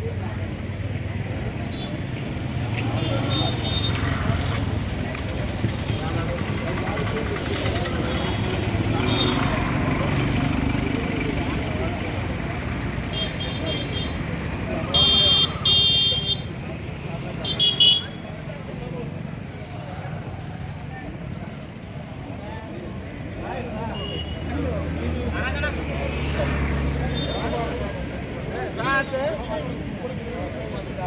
Obrigado.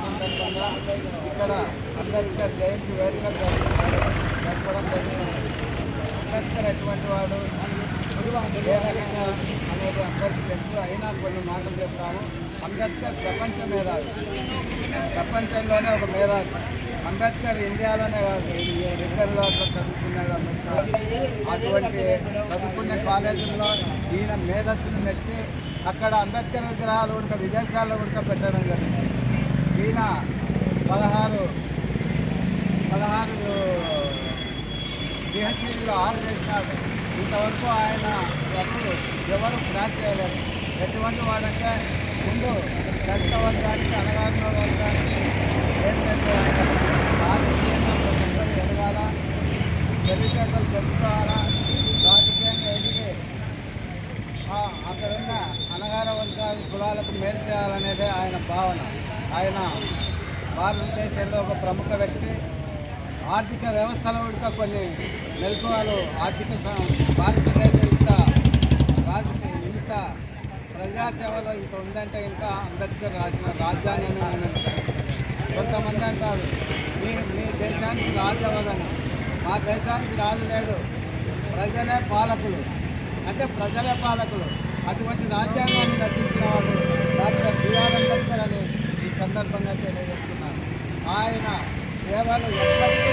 సందర్భంగా ఇక్కడ అంబేద్కర్ జయంతి వేడుకలు జరుపుకోవడం జరపడం జరిగింది అంబేద్కర్ ఎటువంటి వాడు ఏ రకంగా అనేది అందరికీ తెలుసు అయినా కొన్ని మాటలు చెప్తాము అంబేద్కర్ ప్రపంచ మేధావి ప్రపంచంలోనే ఒక మేధావి అంబేద్కర్ ఇండియాలోనే కాదు రెగ్యులర్లో అట్లా చదువుకున్నాడు అంబేద్కర్ అటువంటి చదువుకునే కాలేజీల్లో ఈయన మేధస్సును మెచ్చి అక్కడ అంబేద్కర్ విగ్రహాలు కూడా విదేశాల్లో ఉడక పెట్టడం జరిగింది ఈయన పదహారు పదహారు పిహెచ్డీలో ఆరు చేసినాడు ఇంతవరకు ఆయన ఎప్పుడు ఎవరు క్రాచ్ చేయలేదు. ఎటువంటి వాడంటే ముందు దళిత వర్గానికి అనగారిన వర్గానికి ఏంటంటే ఆర్థిక వ్యవస్థలో ఇంకా కొన్ని మెలకువలు ఆర్థిక స- భారతదేశం ఇంకా రాజకీయ ఇంకా ప్రజాసేవలో ఇంకా ఉందంటే ఇంకా అంబేద్కర్ రాసిన రాజ్యాంగమే కొంతమంది అంటారు మీ మీ దేశానికి రాజు మా దేశానికి రాజు లేడు. ప్రజలే పాలకులు. అంటే ప్రజలే పాలకులు. అటువంటి రాజ్యాంగాన్ని రచించిన వాడు డాక్టర్ బిఆర్ అంబేద్కర్ అని ఈ సందర్భంగా తెలియజేస్తున్నారు. ఆయన సేవలు ఎప్పటికీ.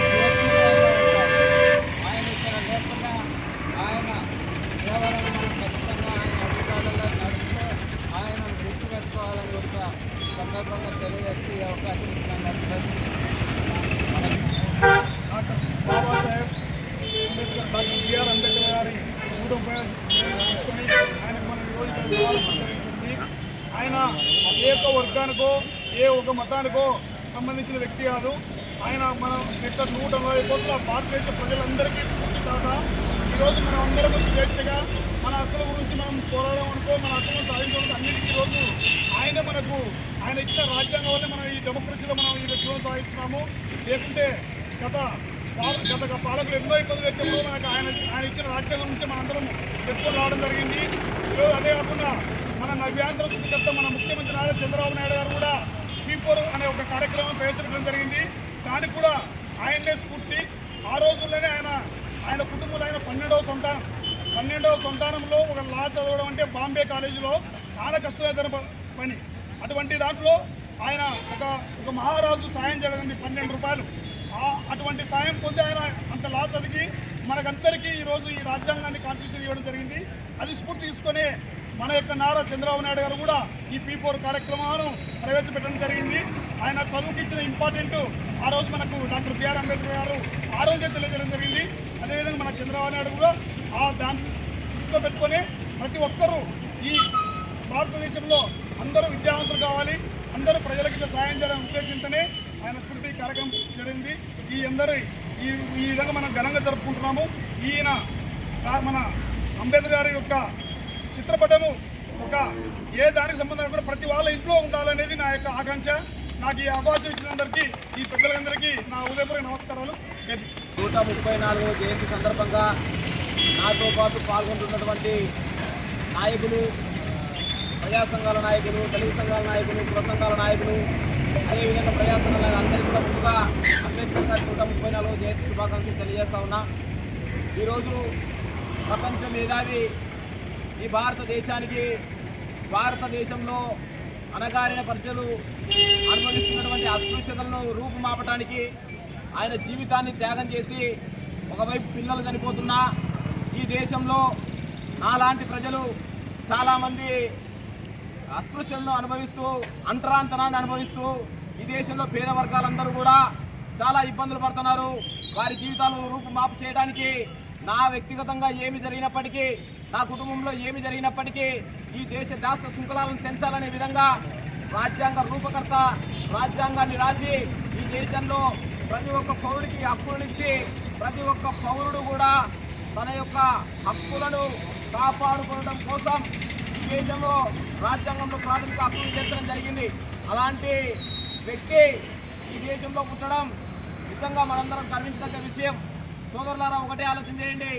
ఆయన ఇక్కడ లేకుండా ఆయన సేవలను మనం ఖచ్చితంగా ఆయన అధికారుల్లో నడుస్తూ ఆయనను గుర్తుపెట్టుకోవాలని సందర్భంగా తెలియజేస్తూ ఈ అవకాశం ఇచ్చినందుకు doctor Babasaheb Ambedkar doctor BR Ambedkar గారి ఆయనకు మన ఈరోజు ఆయన ఏ ఒక్క వర్గానికో ఏ ఒక్క మతానికో సంబంధించిన వ్యక్తి కాదు ఆయన మనం ఇక్కడ నూట నలభై కోట్ల భారతదేశ ప్రజలందరికీ స్ఫూర్తిదాత ఈరోజు మనం అందరం స్వేచ్ఛగా మన హక్కుల గురించి మనం పోరాడడం అనుకో మన హక్కులను సాధించడం అన్నిటికీ ఈరోజు ఆయన మనకు ఆయన ఇచ్చిన రాజ్యాంగం వల్ల మనం ఈ డెమోక్రసీలో మనం ఈ వ్యక్తులను సాధిస్తున్నాము. లేకుంటే గత గత పాలకులు ఎన్నో ఇబ్బందులు పెట్టినప్పుడు మనకు ఆయన ఆయన ఇచ్చిన రాజ్యాంగం నుంచి మనందరం ఎత్తుకొని రావడం జరిగింది. ఈరోజు అదే కాకుండా మన నవ్యాంధ్ర సృష్టికర్త మన ముఖ్యమంత్రి నారా చంద్రబాబు నాయుడు గారు కూడా పీపోర్ అనే ఒక కార్యక్రమం ప్రవేశపెట్టడం జరిగింది. దానికి కూడా ఆయనే స్ఫూర్తి. ఆ రోజుల్లోనే ఆయన ఆయన కుటుంబంలో ఆయన పన్నెండవ సంతానం. పన్నెండవ సంతానంలో ఒక లా చదవడం అంటే బాంబే కాలేజీలో చాలా కష్టమైన పని. అటువంటి దాంట్లో ఆయన ఒక ఒక మహారాజు సాయం చేయడం పన్నెండు రూపాయలు. అటువంటి సాయం పొంది ఆయన అంత లా చదివి మనకందరికీ ఈరోజు ఈ రాజ్యాంగాన్ని కాన్స్టిట్యూషన్ ఇవ్వడం జరిగింది. అది స్ఫూర్తి తీసుకొని మన యొక్క నారా చంద్రబాబు నాయుడు గారు కూడా ఈ పీ ఫోర్ కార్యక్రమాలను ప్రవేశపెట్టడం జరిగింది. ఆయన చదువుకి ఇచ్చిన ఇంపార్టెంట్ ఆ రోజు మనకు డాక్టర్ బిఆర్ అంబేద్కర్ గారు ఆ రోజే తెలియజేయడం జరిగింది. అదేవిధంగా మన చంద్రబాబు నాయుడు కూడా ఆ దాన్ని దృష్టిలో పెట్టుకొని ప్రతి ఒక్కరూ ఈ భారతదేశంలో అందరూ విద్యావంతులు కావాలి అందరూ ప్రజలకు ఇట్లా సాయం చేయాలని ఉద్దేశించనే ఆయన స్మృతి కార్యక్రమం జరిగింది. ఈ అందరి ఈ ఈ విధంగా మనం ఘనంగా జరుపుకుంటున్నాము. ఈయన మన అంబేద్కర్ గారి యొక్క చిత్రపటము ఒక ఏ దానికి సంబంధం కూడా ప్రతి వాళ్ళ ఇంట్లో ఉండాలనేది నా యొక్క ఆకాంక్ష. నాకు ఈ అవకాశం ఇచ్చినందరికీ ఈ పెద్దలందరికీ నా ఉదయపూర్వక నమస్కారాలు. నూట ముప్పై నాలుగో జయంతి సందర్భంగా నాతో పాటు పాల్గొంటున్నటువంటి నాయకులు ప్రజా సంఘాల నాయకులు తెలుగు సంఘాల నాయకులు కుల సంఘాల నాయకులు అదేవిధంగా ప్రజా సంఘాల అందరికీ కూడా ముందుగా అంబేద్కర్ గారి నూట ముప్పై నాలుగో జయంతి శుభాకాంక్షలు తెలియజేస్తా ఉన్నా. ఈరోజు ప్రపంచ మేధావి ఈ భారతదేశానికి భారతదేశంలో అనగారిన ప్రజలు అనుభవిస్తున్నటువంటి అస్పృశ్యతలను రూపుమాపటానికి ఆయన జీవితాన్ని త్యాగం చేసి ఒకవైపు పిల్లలు చనిపోతున్నా ఈ దేశంలో నాలాంటి ప్రజలు చాలామంది అస్పృశ్యలను అనుభవిస్తూ అంతరాంతరాన్ని అనుభవిస్తూ ఈ దేశంలో పేద వర్గాలందరూ కూడా చాలా ఇబ్బందులు పడుతున్నారు. వారి జీవితాలను రూపుమాపు చేయడానికి నా వ్యక్తిగతంగా ఏమి జరిగినప్పటికీ నా కుటుంబంలో ఏమి జరిగినప్పటికీ ఈ దేశ దాస శృంఖలాలను పెంచాలనే విధంగా రాజ్యాంగ రూపకర్త రాజ్యాంగాన్ని రాసి ఈ దేశంలో ప్రతి ఒక్క పౌరుడికి హక్కులనిచ్చి ప్రతి ఒక్క పౌరుడు కూడా తన యొక్క హక్కులను కాపాడుకోవడం కోసం ఈ దేశంలో రాజ్యాంగంలో ప్రాథమిక హక్కులు చేర్చడం జరిగింది. అలాంటి వ్యక్తి ఈ దేశంలో పుట్టడం నిజంగా మనందరం గర్వించదగ్గ విషయం. సోదరులారా ఒకటే ఆలోచన చేయండి.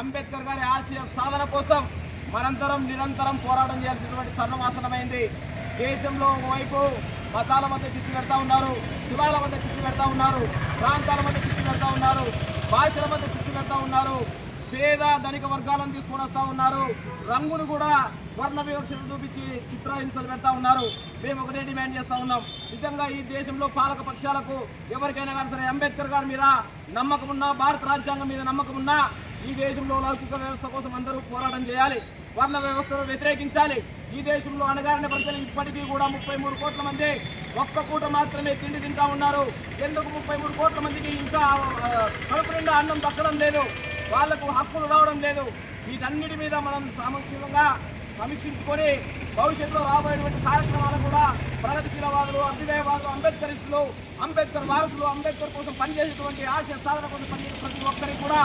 అంబేద్కర్ గారి ఆశయ సాధన కోసం మనంతరం నిరంతరం పోరాటం చేయాల్సినటువంటి తరుణం ఆసనమైంది దేశంలో ఒకవైపు మతాల మధ్య చిచ్చు పెడతా ఉన్నారు కులాల మధ్య చిచ్చు పెడతా ఉన్నారు ప్రాంతాల మధ్య చిచ్చు పెడతా ఉన్నారు భాషల మధ్య చిచ్చు పెడతా ఉన్నారు పేద ధనిక వర్గాలను తీసుకొని వస్తూ ఉన్నారు రంగును కూడా వర్ణ వివక్షత చూపించి చిత్రహింసలు పెడతా ఉన్నారు. మేము ఒకటే డిమాండ్ చేస్తూ ఉన్నాం. నిజంగా ఈ దేశంలో పాలక పక్షాలకు ఎవరికైనా కానీ సరే అంబేద్కర్ గారి మీద నమ్మకం ఉన్నా భారత రాజ్యాంగం మీద నమ్మకం ఉన్నా ఈ దేశంలో లౌకిక వ్యవస్థ కోసం అందరూ పోరాటం చేయాలి వర్ణ వ్యవస్థను వ్యతిరేకించాలి. ఈ దేశంలో అణగారిన ప్రజలు ఇప్పటికీ కూడా ముప్పై మూడు కోట్ల మంది ఒక్క పూట మాత్రమే తిండి తింటా ఉన్నారు. ఎందుకు ముప్పై మూడు కోట్ల మందికి ఇంకా కలుపు కడుపు నిండా అన్నం దక్కడం లేదు? వాళ్ళకు హక్కులు రావడం లేదు. వీటన్నిటి మీద మనం సామక్షంగా సమీక్షించుకొని భవిష్యత్తులో రాబోయేటువంటి కార్యక్రమాలు కూడా ప్రగతిశీలవాదులు అభ్యుదయవాదులు అంబేద్కరిస్టులు అంబేద్కర్ వారసులు అంబేద్కర్ కోసం పనిచేసేటువంటి ఆశయ సాధన కోసం పనిచేసే ప్రతి ఒక్కరికి కూడా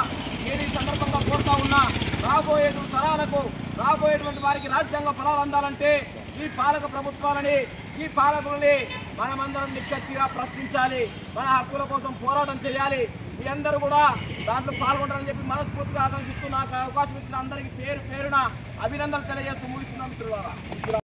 నేను ఈ సందర్భంగా కోరుతా ఉన్నా రాబోయేటువంటి తరాలకు రాబోయేటువంటి వారికి రాజ్యాంగ ఫలాలు అందాలంటే ఈ పాలక ప్రభుత్వాలని ఈ పాలకులని మనమందరం నిక్కచ్చిగా ప్రశ్నించాలి. మన హక్కుల కోసం పోరాటం చేయాలి. మీ అందరూ కూడా దాంట్లో పాల్గొంటారని చెప్పి మనస్ఫూర్తిగా ఆకాంక్షిస్తూ నాకు అవకాశం ఇచ్చిన అందరికీ పేరు పేరున అభినందనలు తెలియజేస్తూ ముగిస్తున్నాను మిత్రులారా.